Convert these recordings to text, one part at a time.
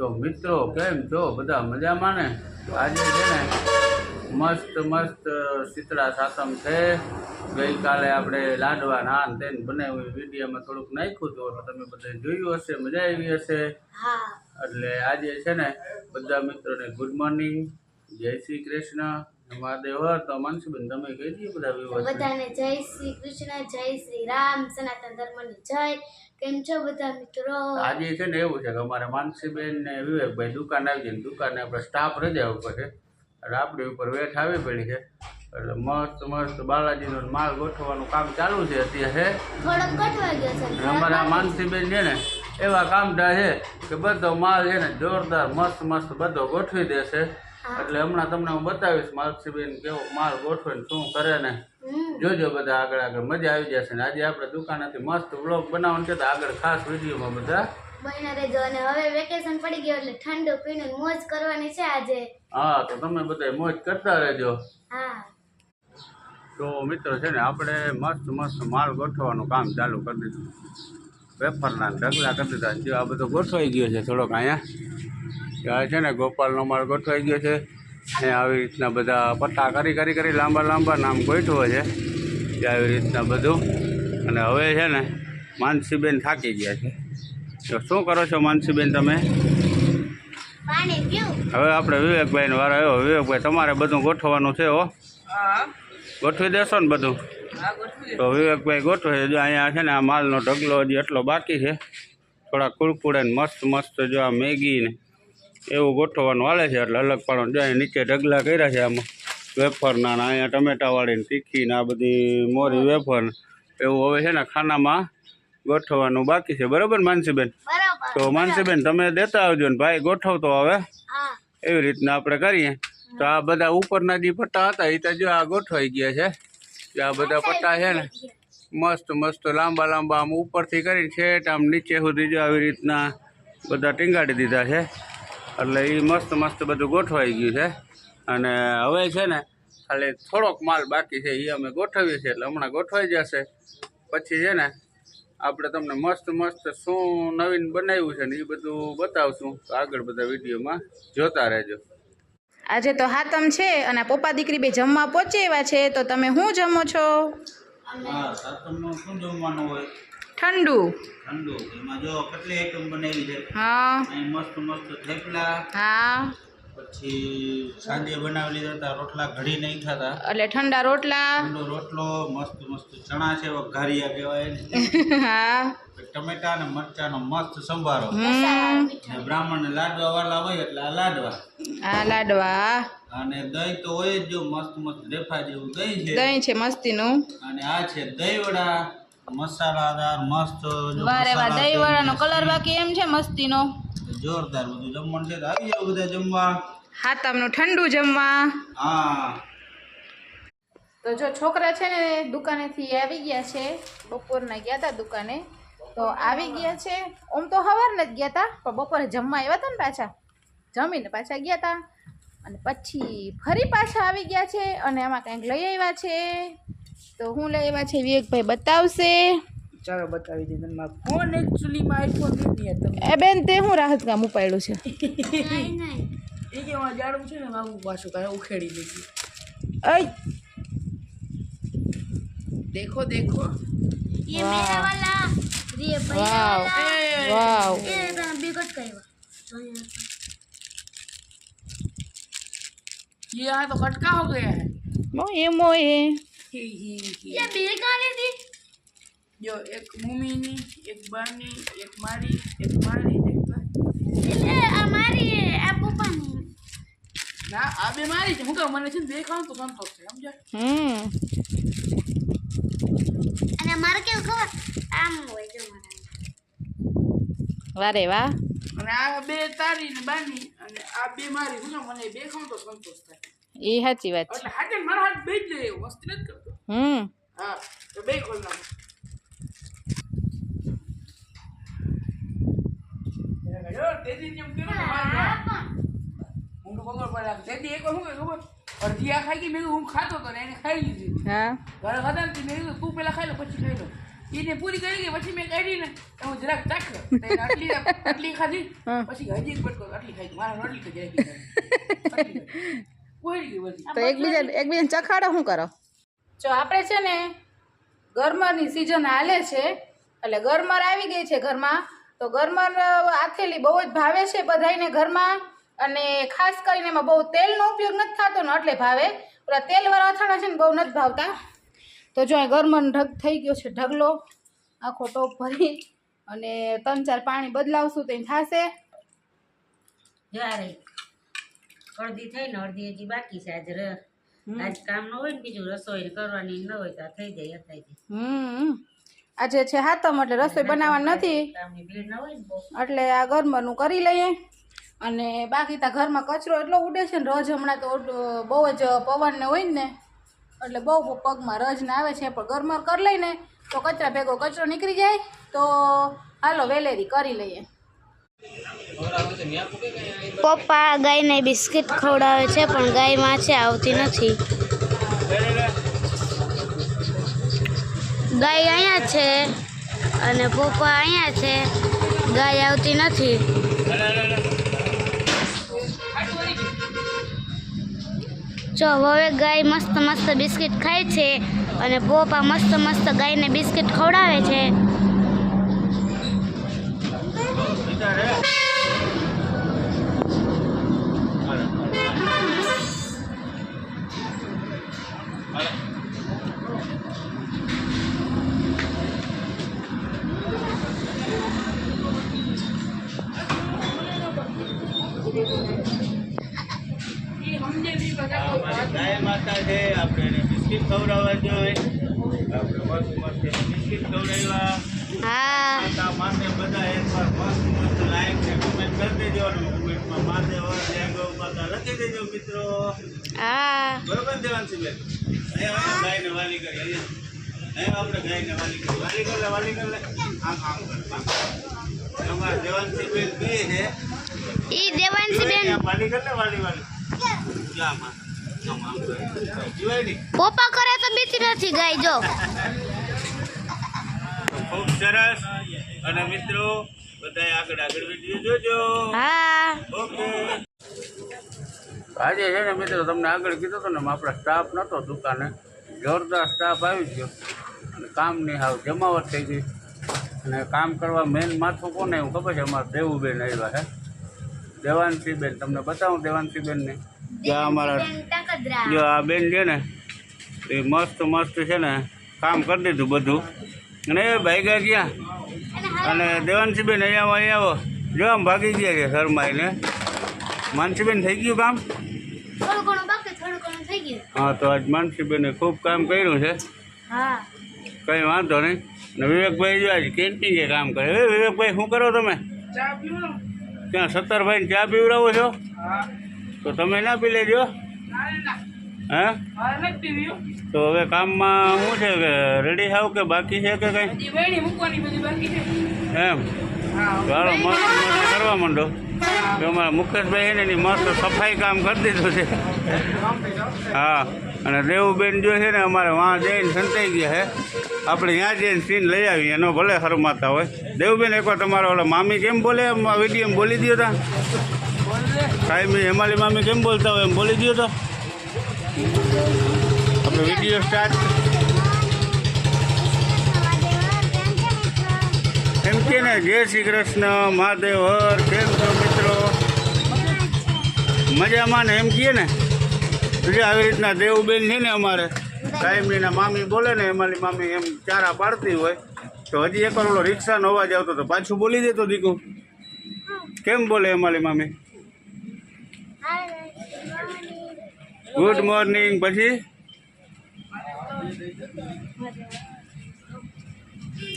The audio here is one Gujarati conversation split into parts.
તો મિત્રો કેમ છો? બધા મજામાં ને? આજે છે ને મસ્ત મસ્ત શીતળા સાતમ છે. ગઈકાલે આપણે લાડવા નાન તેન બનાવ્યું વિડીયોમાં થોડુંક નાખ્યું હતું એટલે તમે બધા જોયું હશે મજા આવી હશે. એટલે આજે છે ને બધા મિત્રોને ગુડ મોર્નિંગ જય શ્રી કૃષ્ણ. મહાદેવ હર તો તમે કહી દઈએ બધા બધાને જય શ્રી કૃષ્ણ જય શ્રી રામ સનાતન ધર્મની જય. કેમ છો બધા મિત્રો? આજે છે ને એવું છે કે અમારે માનસીબેન ને વિવેકભાઈ દુકાન આવી ને દુકાને આપણે સ્ટાફ રજા ઉપર છે. એટલે આપણી ઉપર વેઠ આવી પડી છે. એટલે મસ્ત મસ્ત બાલાજીનો માલ ગોઠવવાનું કામ ચાલુ છે અત્યારે થોડોક કઠવાઈ ગયો છે. અમારા માનસીબેન છે ને એવા કામઢા છે કે બધો માલ છે ને જોરદાર મસ્ત મસ્ત બધો ગોઠવી દેશે. એટલે હમણાં તમને હું બતાવીશ માનસીબેન કેવો માલ ગોઠવે ને શું કરે ને. જોજો બધા આગળ આગળ મજા આવી જશે ને. આજે આપણે દુકાનેથી મસ્ત વ્લોગ બનાવવાનું છે તો આગળ ખાસ વિડીયોમાં બધા. બહેના રહેજો અને હવે વેકેશન પડી ગયું એટલે ઠંડુ પીને મોજ કરવાની છે આજે. હા તો તમે બધા મોજ કરતા રહેજો. હા. તો મિત્રો છે ને આપણે મસ્ત મસ્ત માલ ગોઠવવાનું કામ ચાલુ કરી દીધું. વેફરના ઢગલા કરી દીધા જો આ બધો ગોઠવાઈ ગયો છે થોડોક અહીંયા. ત્યાં છે ને ગોપાલનો માળ ગોઠવાઈ ગયો છે. ને આવી રીતના બધા પટ્ટા કરી કરી કરી લાંબા લાંબા નામ ગોઠવો છે. કે આવી રીતના બધું. અને હવે છે ને માનસીબેન થાકી ગયા છે. તો શું કરો છો માનસીબેન તમે? હવે આપણે વિવેકભાઈનો વારો આવ્યો. વિવેકભાઈ તમારે બધું ગોઠવવાનું છે હો. ગોઠવી દેશો ને બધું. તો વિવેકભાઈ ગોઠવે છે. જો અહીંયા છે ને આ માલનો ઢગલો હજી એટલો બાકી છે. થોડા કુળકુળે ને મસ્ત મસ્ત જો આ મેગી ને એવું ગોઠવવાનું હાલે છે એટલે અલગ પાડવાનું જો નીચે ઢગલા કર્યા છે આમાં. વેફરના ને અહીંયા ટમેટાવાળીને તીખીને આ બધી મોરી વેફર એવું હવે છે ને ખાનામાં ગોઠવવાનું બાકી છે. બરાબર માનસીબેન? તો માનસીબેન તમે દેતા આવજો ને ભાઈ ગોઠવતો હવે એવી રીતના આપણે કરીએ. તો આ બધા ઉપરના જે પટ્ટા હતા એ તો જો આ ગોઠવાઈ ગયા છે. જે આ બધા પટ્ટા છે ને મસ્ત મસ્ત લાંબા લાંબા આમ ઉપરથી કરીને છેટ આમ નીચે સુધી જો આવી રીતના બધા ટીંગાડી દીધા છે. એટલે એ મસ્ત મસ્ત બધું ગોઠવાઈ ગયું છે. અને હવે છે ને ખાલી થોડોક માલ બાકી છે એ અમે ગોઠવીએ છીએ એટલે હમણાં ગોઠવાઈ જશે. પછી છે ને આપણે તમને મસ્ત મસ્ત શું નવીન બનાવ્યું છે ને એ બધું બતાવશું. તો આગળ બધા વિડીયોમાં જોતા રહેજો. આજે તો હાતમ છે અને પપ્પા દીકરી બે જમવા પહોંચે એવા છે તો તમે શું જમો છો? હા સાતમનું શું જમવાનું હોય? ઠંડુ. ઠંડુ. એમાં જો કેટલી આઈટમ બનાવી છે? હા. મસ્ત મસ્ત થેપલા. હા. પછી સાંજે બનાવી લીધા હતા રોટલા ઘડી નહીં ખાતા. એટલે ઠંડા રોટલા. ઠંડો રોટલો મસ્ત મસ્ત ચણા છે વઘારિયા કહેવાય ને. હા. ટમેટા અને મરચાનો મસ્ત સંભારો. બ્રાહ્મણ ને લાડવા વાળા હોય એટલે આ લાડવા. આ લાડવા. અને દહીં તો હોય જ જો મસ્ત મસ્ત રેફા જેવું દહીં છે. દહીં છે મસ્તીનું. અને આ છે દહીં વડા મસાલાદાર મસ્ત વારે મસાલા દહીં વાળાનો કલર બાકી એમ છે મસ્તીનો? જોરદાર બધું જમવાનું છે. આવી જાવ બધા જમવા. હાતમનું ઠંડુ જમવા. હા. તો જો છોકરા છે ને દુકાનેથી આવી ગયા છે. બપોરના ગયા હતા દુકાને. તો આવી ગયા છે. ઓમ તો સવારને જ ગયા હતા પણ બપોરે જમવા આવ્યા હતા ને પાછા. જમીને પાછા ગયા હતા અને પછી ફરી પાછા આવી ગયા છે અને આમાં કંઈક લઈ આવ્યા છે. તો હું લઈ આવ્યા છે વિવેકભાઈ બતાવશે ચાલો બતાવી દે તમે ફોન એકચ્યુઅલીમાં આઈફોન નથી તમે એ બેન તે હું રાહત કામ ઉપાડ્યું છે નહીં નહીં એ કે એમાં જાડું છે ને મારું પાછું કાંઈ ઉખેડી દીધી અય દેખો દેખો ये मेरा वाला ये भैया વાવ वाला વાવ ये તમે बिगट करेगा ये यहाँ तो खटका हो गया है મોએ મોએ હી હી હી એ બે કાલે જો એક મમ્મીની એક બાની એક મારી એક મારી એક આ મારી આ પપ્પાની. ના આ બે મારી છે. હું મને છે દેખાવ તો સંતોષ છે સમજ્યા? હમ. અને મારે કેવું ખબર? આમ હોય જો વારે વાહ. અને આ બે તારી ને બાની અને આ બે મારી હું મને બે ખાઉં તો સંતોષ થાય. એ સાચી વાત છે. એટલે મારા હાથ બે જ લે એવું મસ્તી નથી કરતો. હમ. હા તો બે ખોલ નાખો. જો અડધી આ ખાઈ ગઈ મેં હું ખાતો હતો ને એને ખાઈ લીધી. હા. ઘરે ખાતા ને મેં તું પેલા ખાઈ લો પછી ખાઈ લો. એને પૂરી કરી ગઈ પછી મેં કાઢી ને હું જરાક ચાખ્યો આટલી આટલી ખાધી પછી હજી બટકો આટલી ખાઈ મારા રોટલી તો જરાક તો એકબીજા એકબીજાને ચખાડો શું કરો? જો આપણે છે ને ગરમરની સિઝન હાલે છે એટલે ગરમર આવી ગઈ છે ઘરમાં. તો ગરમર આથેલી બહુ જ ભાવે છે બધાયને ઘરમાં. અને ખાસ કરીને એમાં બહુ તેલનો ઉપયોગ નથી થતો ને એટલે ભાવે. પેલા તેલવાળા અથાણા છે ને બહુ નથી ભાવતા. તો જો ગરમર ઢગ થઈ ગયો છે ઢગલો. આખો ટોપ ભરી અને ત્રણ ચાર પાણી બદલાવશું તો થશે. જ્યારે અડધી થઈ ને અડધી હજી બાકી છે. આજે આજ કામ ન હોય ને બીજું રસોઈ કરવાની ન હોય તો થઈ જાય થઈ જાય. હમ. આજે છે હાતમ એટલે રસોઈ બનાવવાની નથી. એટલે આ ગરમરનું કરી લઈએ. અને બાકી તા ઘરમાં કચરો એટલો ઉડે છે ને રજ હમણાં તો બહુ જ પવન ને હોય ને એટલે બહુ પગમાં રજ ને આવે છે પણ ગરમર કરી લઈને તો કચરા ભેગો કચરો નીકળી જાય. તો હાલો વેલેરી કરી લઈએ. પપ્પા ગાયને બિસ્કિટ ખવડાવે છે, પણ ગાય માછે આવતી નથી. ગાય અહીંયા છે અને પપ્પા અહીંયા છે, ગાય આવતી નથી. જો, હવે ગાય મસ્ત મસ્ત બિસ્કિટ ખાય છે અને પપ્પા મસ્ત મસ્ત ગાયને બિસ્કિટ ખવડાવે છે. ગાય માતા છે આપણે એને બિસ્કિટ ખવડાવવા જોઈએ. આપણે મસ્ત મસ્ત એને બિસ્કિટ ખવડાવ્યા હા માતા માથે બધા એકવાર મસ્ત મસ્ત લાઈક ને કમેન્ટમાં જય ગૌ માતા લખી દેજો મિત્રો. હા. બરોબર ને દેવાંશીબેન? અહીંયા ગાયને વાલી કરી અહીંયા. અહીંયા આપણે ગાયને વાલી કરી વાલી કરી લે વાલી કરી લે આમ આમ કર. અમારા છે. ઈ દેવાંશીબેન અહીંયા વાલી કરી લે વાલી. વાલી જા માં પપ્પા કરે તો બીતી નથી ગાય જો. ખૂબ સરસ. અને મિત્રો બધાય આગળ આગળ વીડિયો જોજો. હા. ઓકે. આજે છે ને મિત્રો તમને આગળ કીધું હતું ને આપણા સ્ટાફ નહોતો દુકાને. જોરદાર સ્ટાફ આવી ગયો. અને કામની હાવ જમાવટ થઈ ગઈ. અને કામ કરવા મેન માથું કોને એવું ખબર છે? અમારા દેવુબેન આવ્યા છે. દેવાંશીબેન તમને બતાવું દેવાંશીબેનને? જો અમારા જો આ બેન છે ને એ મસ્ત મસ્ત છે ને કામ કરી દીધું બધું. અને એ ભાગ્યા ગયા અને દેવાંશીબેન અહીંયા આવો અહીંયા આવો. જો આમ ભાગી ગયા છે શરમાઈને માનસીબેન થઈ ગયું કામ? થોડું ઘણું બાકી થોડું ઘણું થઈ ગયું. હા તો આજ માનસીબેને ખૂબ કામ કર્યું છે. હા. કંઈ વાંધો નહીં. ને વિવેકભાઈ જો આજ કેન્ટીને કામ કરે. એ વિવેકભાઈ શું કરો તમે? ત્યાં સત્તરભાઈને ચા પીવડાવો છો? તો તમે ના પી લેજો. ના ના. હે. તો હવે કામમાં શું છે કે રેડી થાવ કે બાકી છે કે કંઈ? એમ? ચાલો મસ્ત કરવા માંડો. તો અમારા મુકેશભાઈ ને એની મસ્ત સફાઈ કામ કરી દીધું છે. હા અને દેવુબેન જો છે ને અમારે વાં જઈને સંતાઈ ગયા છે. આપણે ત્યાં જઈને સીન લઈ આવીએ એનો ભલે હરમાતા હોય. દેવુબેન એકવાર તમારો ઓલા મામી કેમ બોલે? એમ વીડિયો બોલી દો તા. કાંઈ હેમાલી મામી કેમ બોલતા હોય એમ બોલી દો તો. આપણે વીડિયો સ્ટાર્ટ એમ કે ને? જય શ્રી કૃષ્ણ, મહાદેવ, હર કેમ છો મિત્રો? મજામાં ને? એમ કહીએ ને? બીજા આવી રીતના દેવબેન છે ને અમારે. કાયમીના મામી બોલે ને, એમાંની મામી એમ ચારા પાડતી હોય. તો હજી એક ઓલો રિક્ષાનો અવાજ આવતો તો પાછું બોલી દેતો દીકુ. કેમ બોલે એમાંની મામી? ગુડ મોર્નિંગ પછી?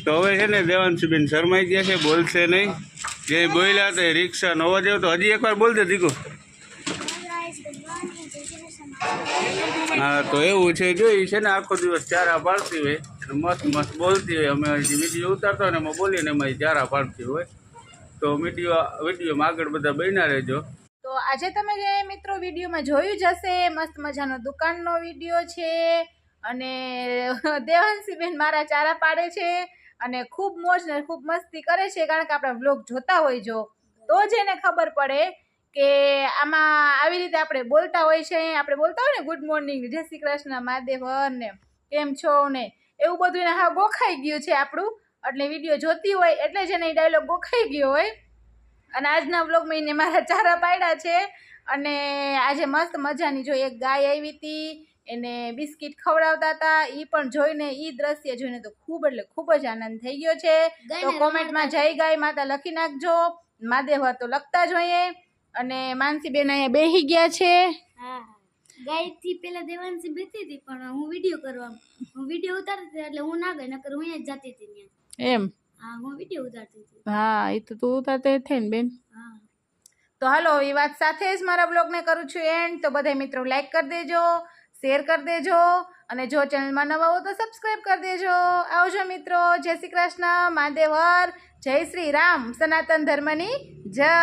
તો હવે છે ને દેવાંશુબેન શરમાઈ ગયા છે, બોલશે નહીં. જે બોલ્યા હતા એ રિક્ષાનો જેવો, તો હજી એકવાર બોલ દે દીકુ હા, તો એવું છે જોઈ છે ને આખો દિવસ ચારા પાડતી હોય મસ્ત મસ્ત બોલતી હોય. અમે હજી વીડિયો ઉતારતા ને એમાં બોલીને એમાં ચારા પાડતી હોય. તો વીડિયો વિડીયોમાં આગળ બધા બન્યા રહેજો. તો આજે તમે જે મિત્રો વિડીયોમાં જોયું જ હશે, મસ્ત મજાનો દુકાનનો વીડિયો છે અને દેવાંશીબેન મારા ચારા પાડે છે અને ખૂબ મોજ ને ખૂબ મસ્તી કરે છે, કારણ કે આપણા વ્લોગ જોતા હોય જો. તો જ એને ખબર પડે કે આમાં આવી રીતે આપણે બોલતા હોય છે. આપણે બોલતા હોય ને ગુડ મોર્નિંગ જય શ્રી કૃષ્ણ, મહાદેવ ને કેમ છો? ને એવું બધું એને હા ગોખાઈ ગયું છે આપણું. એટલે વીડિયો જોતી હોય એટલે જ એને ડાયલોગ ગોખાઈ ગયો હોય. અને આજના વ્લોગમાં એને મારા ચારા પાડ્યા છે. અને આજે મસ્ત મજાની જો એક ગાય આવી હતી. એને બિસ્કિટ ખવડાવતા હતા. એ પણ જોઈને એ દ્રશ્ય જોઈને તો ખૂબ એટલે ખૂબ જ આનંદ થઈ ગયો છે. તો કોમેન્ટમાં જય ગાય માતા લખી નાખજો. મહાદેવર તો લખતા જોઈએ અને માનસીબેન અહીંયા બેહી ગયા છે. હા ગાયથી પેલા દેવાંશી બેઠી હતી પણ હું વીડિયો કરવા હું વીડિયો ઉતારતી એટલે હું ના ગઈ નકર હું અહીંયા જ જતી હતી એમ. હા હું વીડિયો ઉતારતી હતી. હા એ તો તું ઉતારતે થઈ ને બેન. હા. તો હાલો એ વાત સાથે જ મારા બ્લોગને કરું છું એન્ડ તો બધા મિત્રો લાઈક કરી દેજો શેર કરી દેજો અને જો ચેનલમાં નવા હો તો સબસ્ક્રાઈબ કરી દેજો. આવજો મિત્રો જય શ્રી કૃષ્ણ મહાદેવર જય શ્રી રામ સનાતન ધર્મની જય.